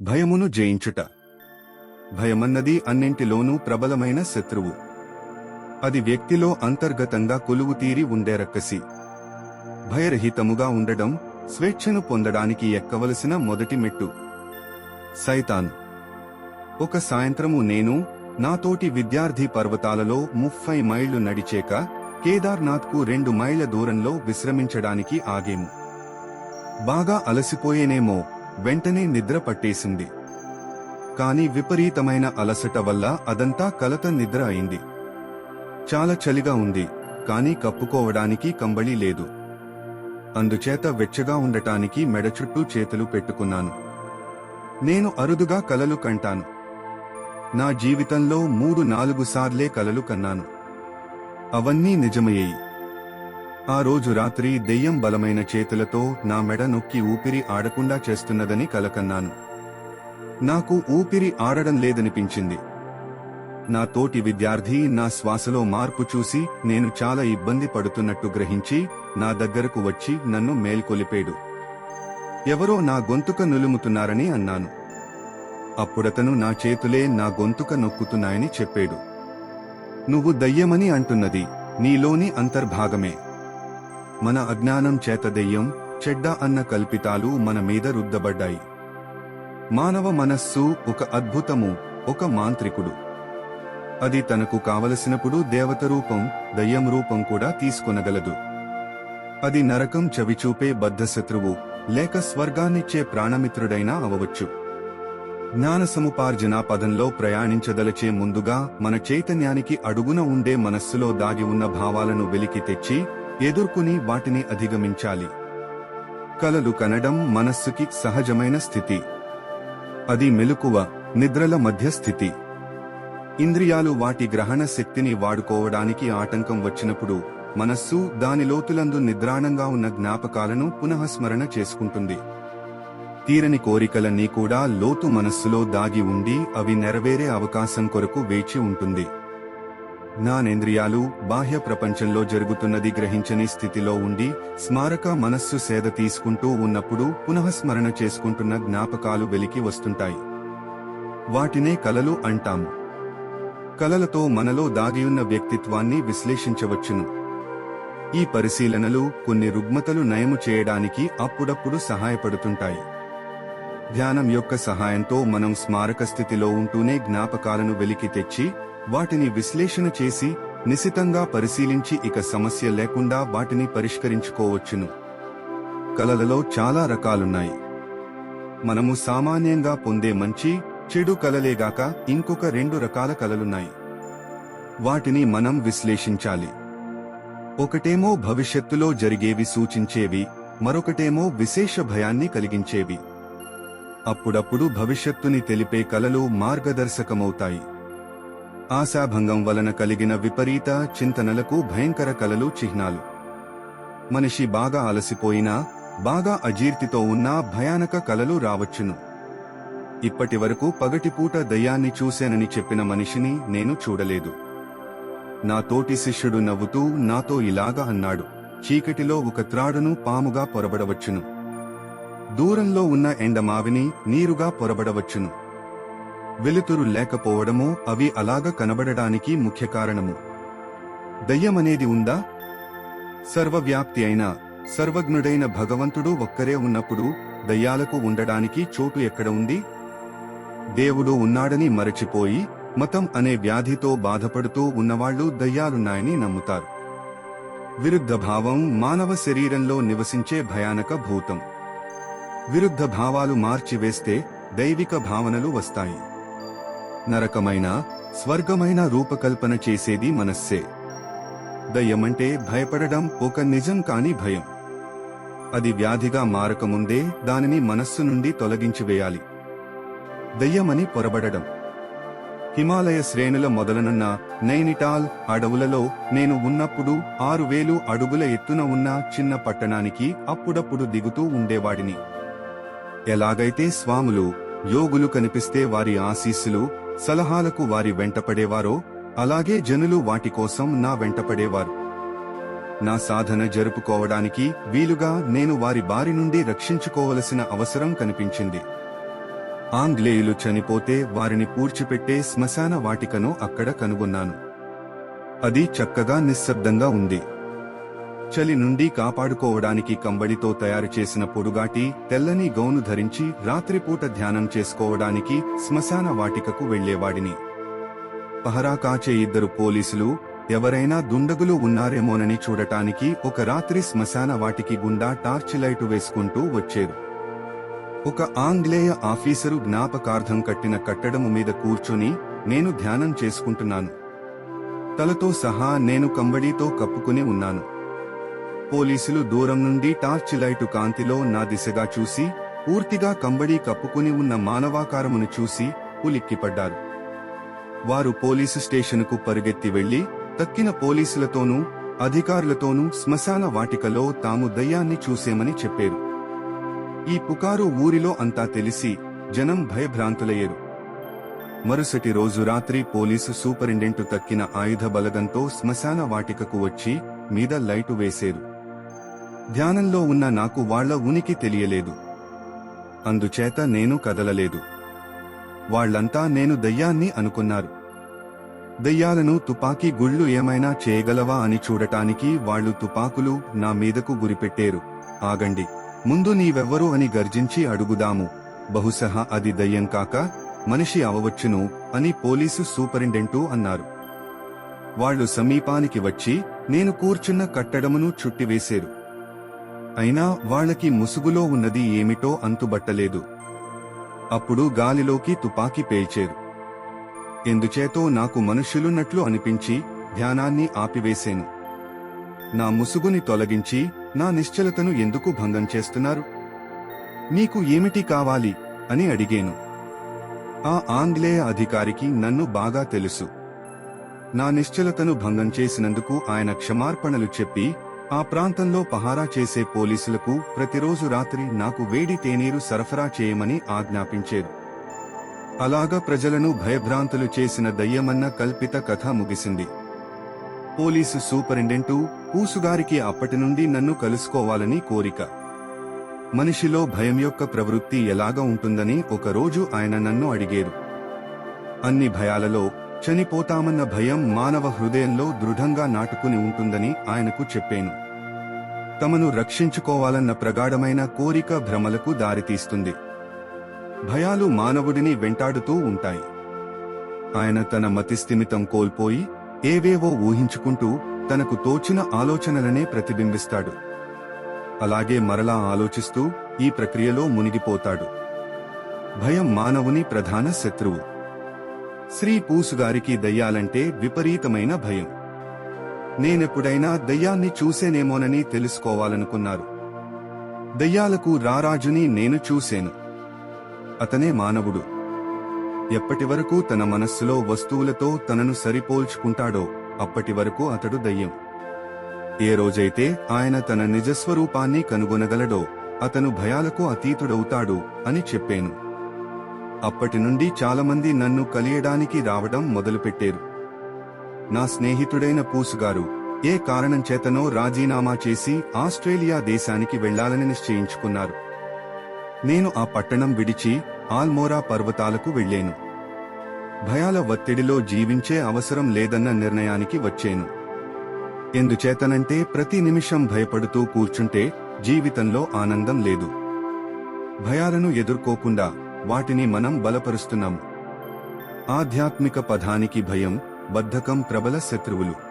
భయమును జయించుట. భయమన్నది అన్నింటిలోనూ ప్రబలమైన శత్రువు. అది వ్యక్తిలో అంతర్గతంగా కొలువు తీరి ఉండే రక్కసి. భయరహితముగా ఉండడం స్వేచ్ఛను పొందడానికి ఎక్కవలసిన మొదటి మెట్టు. సైతాన్. ఒక సాయంత్రము నేను నాతోటి విద్యార్థి పర్వతాలలో ముప్పై మైళ్ళు నడిచేక కేదార్నాథ్కు రెండు మైళ్ళ దూరంలో విశ్రమించడానికి ఆగేము. బాగా అలసిపోయేనేమో వెంటనే నిద్ర పట్టేసింది. కాని విపరీతమైన అలసట వల్ల అదంతా కలత నిద్ర అయింది. చాలా చలిగా ఉంది కాని కప్పుకోవడానికి కంబళి లేదు. అందుచేత వెచ్చగా ఉండటానికి మెడ చుట్టూ చేతులు పెట్టుకున్నాను. నేను అరుదుగా కలలు కంటాను. నా జీవితంలో మూడు నాలుగు సార్లే కలలు కన్నాను. అవన్నీ నిజమయ్యాయి. ఆ రోజు రాత్రి దెయ్యం బలమైన చేతులతో నా మెడ నొక్కి ఊపిరి ఆడకుండా చేస్తున్నదని కలకన్నాను. నాకు ఊపిరి ఆడడం లేదనిపించింది. నా తోటి విద్యార్థి నా శ్వాసలో మార్పు చూసి నేను చాలా ఇబ్బంది పడుతున్నట్టు గ్రహించి నా దగ్గరకు వచ్చి నన్ను మేల్కొలిపాడు. ఎవరో నా గొంతుక నులుముతున్నారని అన్నాను. అప్పుడతను నా చేతులే నా గొంతుక నొక్కుతున్నాయని చెప్పాడు. నువ్వు దయ్యమని అంటున్నది. నీలోని అంతర్భాగమే. మన అజ్ఞానం చేత దెయ్యం చెడ్డ అన్న కల్పితాలు మన మీద రుద్దబడ్డాయి. మానవ మనస్సు ఒక అద్భుతము ఒక మాంత్రికుడు. అది తనకు కావలసినప్పుడు దేవత రూపం దయ్యం రూపం కూడా తీసుకొనగలదు. అది నరకం చవిచూపే బద్ధశత్రువు లేక స్వర్గాన్నిచ్చే ప్రాణమిత్రుడైనా అవవచ్చు. జ్ఞాన సముపార్జన పదంలో ప్రయాణించదలచే ముందుగా మన చైతన్యానికి అడుగున ఉండే మనస్సులో దాగి ఉన్న భావాలను వెలికి తెచ్చి ఎదుర్కొని వాటిని అధిగమించాలి. కలలు కనడం మనస్సుకి సహజమైన స్థితి. అది మెలకువ నిద్రల మధ్య స్థితి. ఇంద్రియాలు వాటి గ్రహణ శక్తిని వాడుకోవడానికి ఆటంకం వచ్చినప్పుడు మనస్సు దాని లోతులందు నిద్రాణంగా ఉన్న జ్ఞాపకాలను పునఃస్మరణ చేసుకుంటుంది. తీరని కోరికలన్నీ కూడా లోతు మనస్సులో దాగి ఉండి అవి నెరవేరే అవకాశం కొరకు వేచి ఉంటుంది. జ్ఞానేంద్రియాలు బాహ్య ప్రపంచంలో జరుగుతున్నది గ్రహించని స్థితిలో ఉండి స్మారక మనస్సు సేద తీసుకుంటూ ఉన్నప్పుడు పునఃస్మరణ చేసుకుంటున్న జ్ఞాపకాలు వెలికి వస్తుంటాయి. వాటినే కలలు అంటాము. కలలతో మనలో దాగియున్న వ్యక్తిత్వాన్ని విశ్లేషించవచ్చును. ఈ పరిశీలనలు కొన్ని రుగ్మతలు నయము చేయడానికి అప్పుడప్పుడు సహాయపడుతుంటాయి. ధ్యానం యొక్క సహాయంతో మనం స్మారక స్థితిలో ఉంటూనే జ్ఞాపకాలను వెలికి తెచ్చి వాటిని విశ్లేషణ చేసి నిశితంగా పరిశీలించి ఇక సమస్య లేకుండా వాటిని పరిష్కరించుకోవచ్చును. కలలలో చాలా రకాలున్నాయి. మనము సామాన్యంగా పొందే మంచి చెడు కలలేగాక ఇంకొక రెండు రకాల కలలున్నాయి. వాటిని మనం విశ్లేషించాలి. ఒకటేమో భవిష్యత్తులో జరిగేవి సూచించేవి మరొకటేమో విశేష భయాన్ని కలిగించేవి. అప్పుడప్పుడు భవిష్యత్తుని తెలిపే కలలు మార్గదర్శకమవుతాయి. ఆశాభంగం వలన కలిగిన విపరీత చింతనలకు భయంకర కలలు చిహ్నాలు. మనిషి బాగా అలసిపోయినా బాగా అజీర్తితో ఉన్నా భయానక కలలు రావచ్చును. ఇప్పటి వరకు పగటిపూట దయ్యాన్ని చూశానని చెప్పిన మనిషిని నేను చూడలేదు. నా తోటి శిష్యుడు నవ్వుతూ నాతో ఇలాగా అన్నాడు చీకటిలో ఒక త్రాడును పాముగా పొరబడవచ్చును. దూరంలో ఉన్న ఎండమావిని నీరుగా పొరబడవచ్చును. వెలుతురు లేకపోవడము అవి అలాగ కనబడడానికి ముఖ్య కారణము. దయ్యమనేది ఉందా? సర్వవ్యాప్తి అయిన సర్వజ్ఞుడైన భగవంతుడు ఒక్కరే ఉన్నప్పుడు దయ్యాలకు ఉండడానికి చోటు ఎక్కడ ఉంది? దేవుడు ఉన్నాడని మరచిపోయి మతం అనే వ్యాధితో బాధపడుతూ ఉన్నవాళ్ళు దయ్యాలున్నాయని నమ్ముతారు. విరుద్ధ భావం మానవ శరీరంలో నివసించే భయానక భూతం. విరుద్ధ భావాలు మార్చివేస్తే దైవిక భావనలు వస్తాయి. నరకమైన స్వర్గమైన రూపకల్పన చేసేది మనస్సే. దయ్యమంటే భయపడడం ఒక నిజం కాని భయం. అది వ్యాధిగా మారకముందే దానిని మనస్సు నుండి తొలగించివేయాలి దయ్యమని పొరబడడం. హిమాలయ శ్రేణుల మొదలనున్న నైనిటాల్ అడవులలో నేను ఉన్నప్పుడు ఆరు వేలు అడుగుల ఎత్తున ఉన్న చిన్న పట్టణానికి అప్పుడప్పుడు దిగుతూ ఉండేవాడిని. ఎలాగైతే స్వాములు యోగులు కనిపిస్తే వారి ఆశీస్సులు సలహాలకు వారి వెంటపడేవారో అలాగే జనులు వాటి కోసం నా వెంటపడేవారు నా సాధన జరుపుకోవడానికి వీలుగా నేను వారి బారి నుండి రక్షించుకోవలసిన అవసరం కనిపించింది. ఆంగ్లేయులు చనిపోతే వారిని పూడ్చిపెట్టే శ్మశాన వాటికను అక్కడ కనుగొన్నాను. అది చక్కగా నిశ్శబ్దంగా ఉంది. చలి నుండి కాపాడుకోవడానికి కంబళితో తయారు చేసిన పొడుగాటి తెల్లని గౌను ధరించి రాత్రిపూట ధ్యానం చేసుకోవడానికి శ్మశాన వాటికకు వెళ్ళేవాడిని పహరా కాచే ఇద్దరు పోలీసులు ఎవరైనా దుండగులు ఉన్నారేమోనని చూడటానికి ఒక రాత్రి శ్మశాన వాటికి గుండా టార్చ్ లైటు వేసుకుంటూ వచ్చేరు. ఒక ఆంగ్లేయ ఆఫీసరు జ్ఞాపకార్థం కట్టిన కట్టడము మీద కూర్చుని నేను ధ్యానం చేసుకుంటున్నాను. తలతో సహా నేను కంబడీతో కప్పుకుని ఉన్నాను. పోలీసులు దూరం నుండి టార్చ్ లైటు కాంతిలో నా దిశగా చూసి పూర్తిగా కంబళీ కప్పుకుని ఉన్న మానవాకారమును చూసి ఉలిక్కిపడ్డారు. వారు పోలీసు స్టేషన్కు పరుగెత్తి వెళ్ళి తక్కిన పోలీసులతోనూ అధికారులతోనూ శ్మశాన వాటికలో తాము దయ్యాన్ని చూసేమని చెప్పారు. ఈ పుకారు ఊరిలో అంతా తెలిసి జనం భయభ్రాంతులయ్యారు. మరుసటి రోజు రాత్రి పోలీసు సూపరింటెంటు తక్కిన ఆయుధ బలగంతో శ్మశాన వాటికకు వచ్చి మీద లైటు వేసేరు. ధ్యానంలో ఉన్న నాకు వాళ్ళ ఉనికి తెలియలేదు. అందుచేత నేను కదలలేదు. వాళ్ళంతా నేను దయ్యాన్ని అనుకున్నారు. దయ్యాలను తుపాకీ గుళ్ళు ఏమైనా చేయగలవా అని చూడటానికి వాళ్ళు తుపాకులు నా మీదకు గురిపెట్టేరు. ఆగండి ముందు నీవెవ్వరు అని గర్జించి అడుగుదాము. బహుశా అది దయ్యం కాక మనిషి అవవచ్చును అని పోలీసు సూపరింటెంటు అన్నారు. వాళ్ళు సమీపానికి వచ్చి నేను కూర్చున్న కట్టడమును చుట్టివేశారు. అయినా వాళ్ళకి ముసుగులో ఉన్నది ఏమిటో అంతుబట్టలేదు. అప్పుడు గాలిలోకి తుపాకీ పేల్చేరు ఎందుచేతో నాకు మనుష్యులున్నట్లు అనిపించి ధ్యానాన్ని ఆపివేశాను నా ముసుగుని తొలగించి నా నిశ్చలతను ఎందుకు భంగం చేస్తున్నారు? నీకు ఏమిటి కావాలి? అని అడిగాను. ఆ ఆంగ్లేయ అధికారికి నన్ను బాగా తెలుసు. నా నిశ్చలతను భంగం చేసినందుకు ఆయన క్షమార్పణలు చెప్పి ఆ ప్రాంతంలో పహారా చేసే పోలీసులకు ప్రతిరోజు రాత్రి నాకు వేడి తేనీరు సరఫరా చేయమని ఆజ్ఞాపించేది. అలాగా ప్రజలను భయభ్రాంతులు చేసిన దయ్యమన్న కల్పిత కథ ముగిసింది. పోలీసు సూపరింటెంటు పూసుగారికి అప్పటి నుండి నన్ను కలుసుకోవాలని కోరిక. మనిషిలో భయం యొక్క ప్రవృత్తి ఎలాగా ఉంటుందని ఒకరోజు ఆయన నన్ను అడిగేరు. అన్ని భయాలలో చనిపోతామన్న భయం మానవ హృదయంలో దృఢంగా నాటుకుని ఉంటుందని ఆయనకు చెప్పాను. తమను రక్షించుకోవాలన్న ప్రగాఢమైన కోరిక భ్రమలకు దారితీస్తుంది. భయాలు మానవుడిని వెంటాడుతూ ఉంటాయి. ఆయన తన మతిస్థిమితం కోల్పోయి ఏవేవో ఊహించుకుంటూ తనకు తోచిన ఆలోచనలనే ప్రతిబింబిస్తాడు. అలాగే మరలా ఆలోచిస్తూ ఈ ప్రక్రియలో మునిగిపోతాడు. భయం మానవుని ప్రధాన శత్రువు. శ్రీ పూసుగారికి దయ్యాలంటే విపరీతమైన భయం. నేనెప్పుడైనా దయ్యాన్ని చూసేనేమోనని తెలుసుకోవాలనుకున్నారు. దయ్యాలకు రారాజుని నేను చూశాను అతనే మానవుడు. ఎప్పటివరకు తన మనస్సులో వస్తువులతో తనను సరిపోల్చుకుంటాడో అప్పటి వరకు అతడు దయ్యం. ఏ రోజైతే ఆయన తన నిజస్వరూపాన్ని కనుగొనగలడో అతను భయాలకు అతీతుడవుతాడు అని చెప్పాను. అప్పటి నుండి చాలామంది నన్ను కలియడానికి రావడం మొదలుపెట్టారు. నా స్నేహితుడైన పూసుగారు ఏ కారణం చేతనో రాజీనామా చేసి ఆస్ట్రేలియా దేశానికి వెళ్ళాలని నిశ్చయించుకున్నారు. నేను ఆ పట్టణం విడిచి ఆల్మోరా పర్వతాలకు వెళ్ళేను భయాల ఒత్తిడిలో జీవించే అవసరం లేదన్న నిర్ణయానికి వచ్చాను. ఎందుచేతనంటే ప్రతి నిమిషం భయపడుతూ కూర్చుంటే జీవితంలో ఆనందం లేదు. భయాలను ఎదుర్కోకుండా వాటిని మనం బలపరుస్తున్నాం. ఆధ్యాత్మిక పదానికి భయం బద్ధకం ప్రబల శత్రువులు.